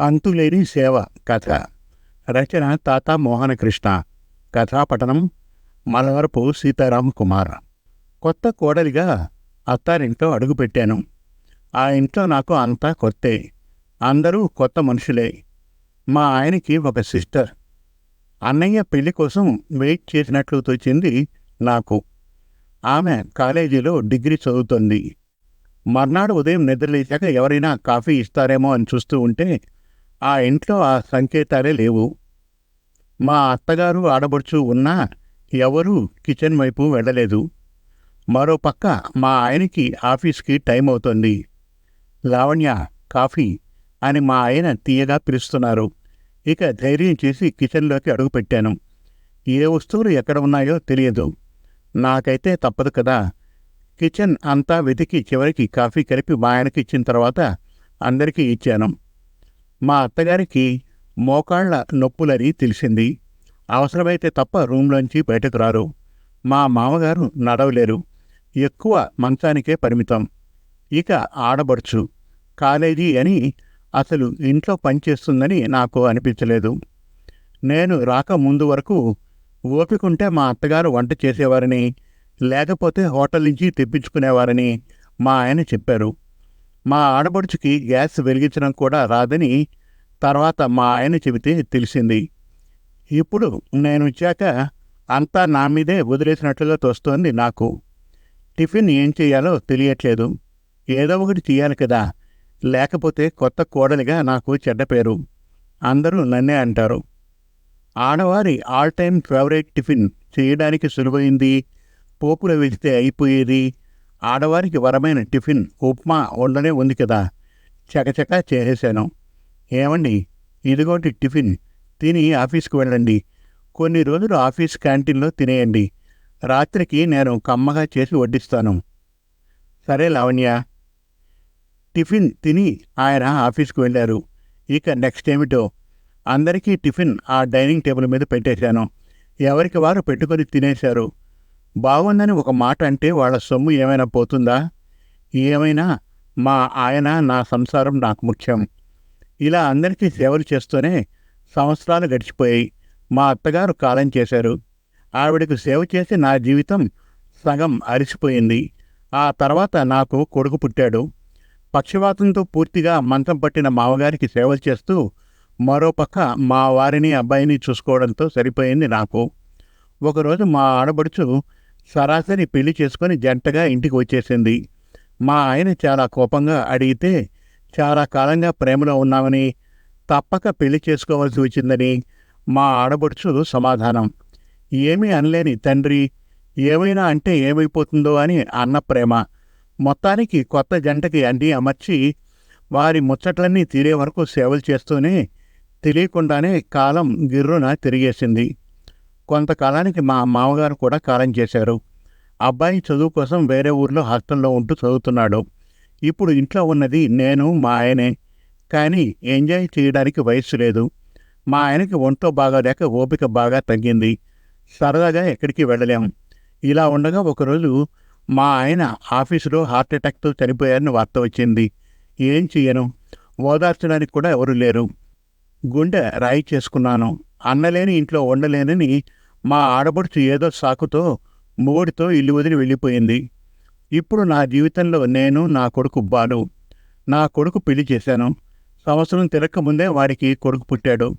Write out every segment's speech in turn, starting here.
అంతులేని సేవ కథ. రచన తాత మోహనకృష్ణ. కథాపఠనం మలవరపు సీతారాం కుమార్. కొత్త కోడలిగా అత్తారింట్లో అడుగుపెట్టాను. ఆ ఇంట్లో నాకు అంతా కొత్తే. అందరూ కొత్త మనుషులే. మా ఆయనకి ఒక సిస్టర్. అన్నయ్య పెళ్ళి కోసం వెయిట్ చేసినట్లు తోచింది నాకు. ఆమె కాలేజీలో డిగ్రీ చదువుతోంది. మర్నాడు ఉదయం నిద్రలేచాక ఎవరైనా కాఫీ ఇస్తారేమో అని చూస్తూ ఉంటే ఆ ఇంట్లో ఆ సంకేతాలే లేవు. మా అత్తగారు ఆడబడుచు ఉన్నా ఎవరూ కిచెన్ వైపు వెళ్ళలేదు. మరో పక్క మా ఆయనకి ఆఫీస్కి టైం అవుతోంది. లావణ్య కాఫీ అని మా ఆయన తీయగా పిలుస్తున్నారు. ఇక ధైర్యం చేసి కిచెన్లోకి అడుగుపెట్టాను ఏ వస్తువులు ఎక్కడ ఉన్నాయో తెలియదు. నాకైతే తప్పదు కదా. కిచెన్ అంతా వెతికి చివరికి కాఫీ కలిపి మా ఆయనకి ఇచ్చిన తర్వాత అందరికీ ఇచ్చాను. మా అత్తగారికి మోకాళ్ళ నొప్పులని తెలిసింది. అవసరమైతే తప్ప రూమ్లోంచి బయటకు రారు. మా మామగారు నడవలేరు. ఎక్కువ మంచానికే పరిమితం. ఇక ఆడబడుచు. కాలేజీ అని అసలు ఇంట్లో పనిచేస్తుందని నాకు అనిపించలేదు. నేను రాక ముందు వరకు ఓపికంటే మా అత్తగారు వంట చేసేవారని లేకపోతే హోటల్ నుంచి తెప్పించుకునేవారని మా ఆయన చెప్పారు. మా ఆడబడుచుకి గ్యాస్ వెలిగించడం కూడా రాదని తర్వాత మా ఆయన చెబితే తెలిసింది. ఇప్పుడు నేను వచ్చాక అంతా నా మీదే వదిలేసినట్లుగా తోస్తోంది నాకు. టిఫిన్ ఏం చేయాలో తెలియట్లేదు. ఏదో ఒకటి చేయాలి కదా. లేకపోతే కొత్త కోడలిగా నాకు చెడ్డ పేరు. అందరూ నన్నే అంటారు. ఆడవారి ఆల్ టైమ్ ఫేవరెట్ టిఫిన్ చేయడానికి సులువైంది. పోపులు వెళితే అయిపోయేది. ఆడవారికి వరమైన టిఫిన్ ఉప్మా ఉండనే ఉంది కదా. చకచక చేసేశాను. ఏమండి? ఇదిగోటి టిఫిన్. తిని ఆఫీస్కి వెళ్ళండి. కొన్ని రోజులు ఆఫీస్ క్యాంటీన్లో తినేయండి. రాత్రికి నేను కమ్మగా చేసి వడ్డిస్తాను. సరే లావణ్య. టిఫిన్ తిని ఆయన ఆఫీస్కి వెళ్ళారు. ఇక నెక్స్ట్ ఏమిటో? అందరికీ టిఫిన్ ఆ డైనింగ్ టేబుల్ మీద పెట్టేశాను. ఎవరికి వారు పెట్టుకొని తినేశారు. బాగుందని ఒక మాట అంటే వాళ్ళ సొమ్ము ఏమైనా పోతుందా? ఏమైనా? మా ఆయన నా సంసారం నాకు ముఖ్యం. ఇలా అందరికీ సేవలు చేస్తూనే సంవత్సరాలు గడిచిపోయాయి. మా అత్తగారు కాలం చేశారు. ఆవిడకు సేవ చేసి నా జీవితం సగం అరిసిపోయింది. ఆ తర్వాత నాకు కొడుకు పుట్టాడు. పక్షవాతంతో పూర్తిగా మంచం పట్టిన మామగారికి సేవలు చేస్తూ మరోపక్క మా వారిని అబ్బాయిని చూసుకోవడంతో సరిపోయింది నాకు. ఒకరోజు మా ఆడబడుచు సరాసరి పెళ్ళి చేసుకొని జంటగా ఇంటికి వచ్చేసింది. మా ఆయన చాలా కోపంగా అడిగితే చాలా కాలంగా ప్రేమలో ఉన్నామని తప్పక పెళ్ళి చేసుకోవాల్సి వచ్చిందని మా ఆడబడుచు సమాధానం. ఏమీ అనలేని తండ్రి ఏమైనా అంటే ఏమైపోతుందో అని అన్న ప్రేమ. మొత్తానికి కొత్త జంటకి అన్నీ అమర్చి వారి ముచ్చట్లన్నీ తీరే వరకు సేవలు చేస్తూనే తెలియకుండానే కాలం గిర్రున తిరిగేసింది. కొంతకాలానికి మా మామగారు కూడా కాలం చేశారు. అబ్బాయి చదువు కోసం వేరే ఊర్లో హాస్టల్లో ఉంటూ చదువుతున్నాడు. ఇప్పుడు ఇంట్లో ఉన్నది నేను మా ఆయనే. కానీ ఎంజాయ్ చేయడానికి వయస్సు లేదు. మా ఆయనకి ఒంట్లో బాగాలేక ఓపిక బాగా తగ్గింది. సరదాగా ఎక్కడికి వెళ్ళలేం. ఇలా ఉండగా ఒకరోజు మా ఆయన ఆఫీసులో హార్ట్ అటాక్తో చనిపోయారని వార్త వచ్చింది. ఏం చెయ్యను? ఓదార్చడానికి కూడా ఎవరు లేరు. గుండె రాయి చేసుకున్నాను. అన్నలేని ఇంట్లో ఉండలేనని మా ఆడపడుచు ఏదో సాకుతో మూడితో ఇల్లు వదిలి వెళ్ళిపోయింది. ఇప్పుడు నా జీవితంలో నేను నా కొడుకు బాలు. నా కొడుకు పెళ్ళి చేశాను. సంవత్సరం తిరక్కముందే వాడికి కొడుకు పుట్టాడు.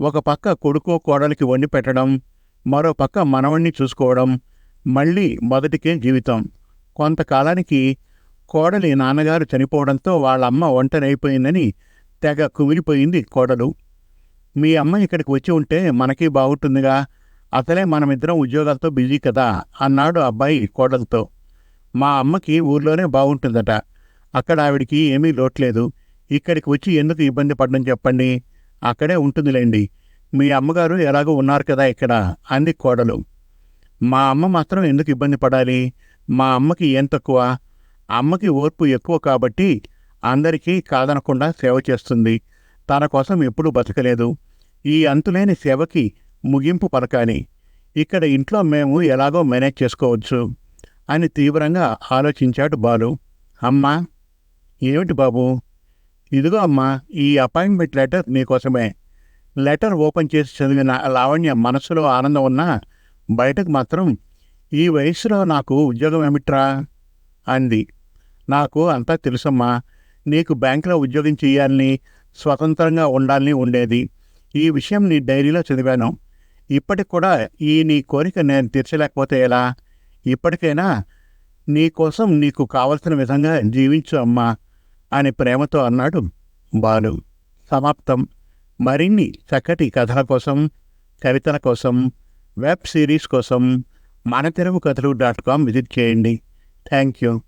ఒక పక్క కొడుకో కోడలికి వండి పెట్టడం మరో పక్క మనవణ్ణి చూసుకోవడం మళ్ళీ మొదటికే జీవితం. కొంతకాలానికి కోడలి నాన్నగారు చనిపోవడంతో వాళ్ళమ్మ ఒంటరైపోయిందని తెగ కుమిలిపోయింది కోడలు. మీ అమ్మ ఇక్కడికి వచ్చి ఉంటే మనకి బాగుంటుందిగా అసలే మనమిద్దరం ఉద్యోగాలతో బిజీ కదా అన్నాడు అబ్బాయి కోడలతో. మా అమ్మకి ఊర్లోనే బాగుంటుందట అక్కడ ఆవిడికి ఏమీ లోట్లేదు. ఇక్కడికి వచ్చి ఎందుకు ఇబ్బంది పడడం చెప్పండి? అక్కడే ఉంటుందిలేండి. మీ అమ్మగారు ఎలాగో ఉన్నారు కదా ఇక్కడ అంది కోడలు. మా అమ్మ మాత్రం ఎందుకు ఇబ్బంది పడాలి? మా అమ్మకి ఏం తక్కువ? అమ్మకి ఓర్పు ఎక్కువ కాబట్టి అందరికీ కాదనకుండా సేవ చేస్తుంది. తన కోసం ఎప్పుడూ బతకలేదు. ఈ అంతులేని సేవకి ముగింపు పథకాన్ని ఇక్కడ ఇంట్లో మేము ఎలాగో మేనేజ్ చేసుకోవచ్చు అని తీవ్రంగా ఆలోచించాడు బాలు. అమ్మా! ఏమిటి బాబు? ఇదిగో అమ్మా ఈ అపాయింట్మెంట్ లెటర్ నీకోసమే. లెటర్ ఓపెన్ చేసి చదివిన లావణ్య మనసులో ఆనందం ఉన్నా బయటకు మాత్రం ఈ వయసులో నాకు ఉద్యోగం ఏమిట్రా? అంది. నాకు అంతా తెలుసమ్మా నీకు బ్యాంకులో ఉద్యోగం చేయాలని స్వతంత్రంగా ఉండాలని ఉండేది. ఈ విషయం నీ డైరీలో చదివాను. ఇప్పటికి కూడా ఈ నీ కోరిక నేను తీర్చలేకపోతే ఎలా? ఇప్పటికైనా నీకోసం నీకు కావలసిన విధంగా జీవించు అమ్మా అని ప్రేమతో అన్నాడు బాలు. సమాప్తం. మరిన్ని చక్కటి కథల కోసం కవితల కోసం వెబ్ సిరీస్ కోసం మన తెలుగు కథలు డాట్ కామ్ విజిట్ చేయండి. Thank you.